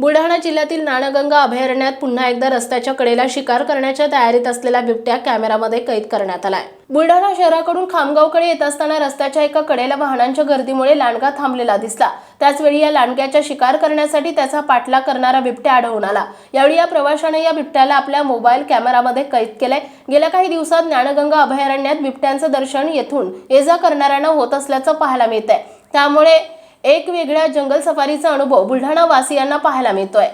बुलढाणा जिल्ह्यातील नाणगंगा अभयारण्यात पुन्हा एकदा रस्त्याच्या कडेला शिकार करण्याच्या तयारीत असलेला बिबट्या कॅमेरामध्ये कैद करण्यात आलाय. बुलढाणा शहराकडून खामगावकडे येत असताना रस्त्याच्या एका कडेला वाहनांच्या गर्दीमुळे लांडगा थांबलेला दिसला. त्याचवेळी या लांडग्याच्या शिकार करण्यासाठी त्याचा पाठलाग करणारा बिबट्या आढळून आला. यावेळी या प्रवाशाने या बिबट्याला आपल्या मोबाईल कॅमेरामध्ये कैद केलंय. गेल्या काही दिवसात ज्ञानगंगा अभयारण्यात बिबट्यांचं दर्शन येथून ये जा करणाऱ्यांना होत असल्याचं पाहायला मिळत आहे त्यामुळे एक वेगळ्या जंगल सफारीचा अनुभव बुलढाणा वासियांना पाहायला मिळतोय.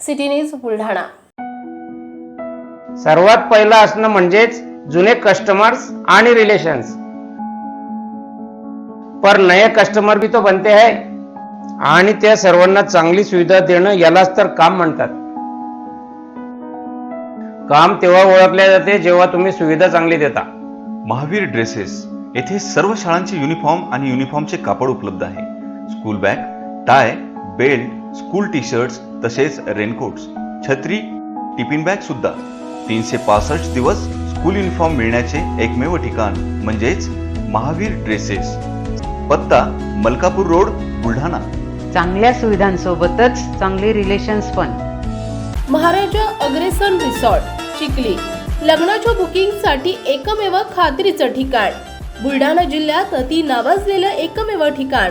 City news Buldhana. सर्वात पहिलं असणं म्हणजेच जुने कस्टमर्स आणि रिलेशन्स पर नये कस्टमर भी तो बनते है. आणि त्या सर्वांना चांगली सुविधा देणं यालाच तर काम म्हणतात. काम तेव्हा ओळखले जाते जेव्हा तुम्ही सुविधा चांगली देता. महावीर ड्रेसेस येथे सर्व शाळांचे युनिफॉर्म आणि युनिफॉर्मचे कापड उपलब्ध आहे. School bag tie belt school T shirts तसेच रेनकोट्स छत्री टिफिन बॅग सुद्धा. तीनशे पासष्ट दिवस स्कूल युनिफॉर्म मिळण्याचे एकमेव ठिकाण म्हणजेच महावीर ड्रेसेस. पत्ता मलकापूर रोड बुलढाणा. चांगल्या सुविधांसोबतच चांगले रिलेशन्स पण. महाराजा अग्रेसन रिसॉर्ट चिखली. लग्नाच्या बुकिंगसाठी एकमेव खात्रीचं ठिकाण. बुलढाणा जिल्ह्यात अति नावाजलेलं एकमेव ठिकाण.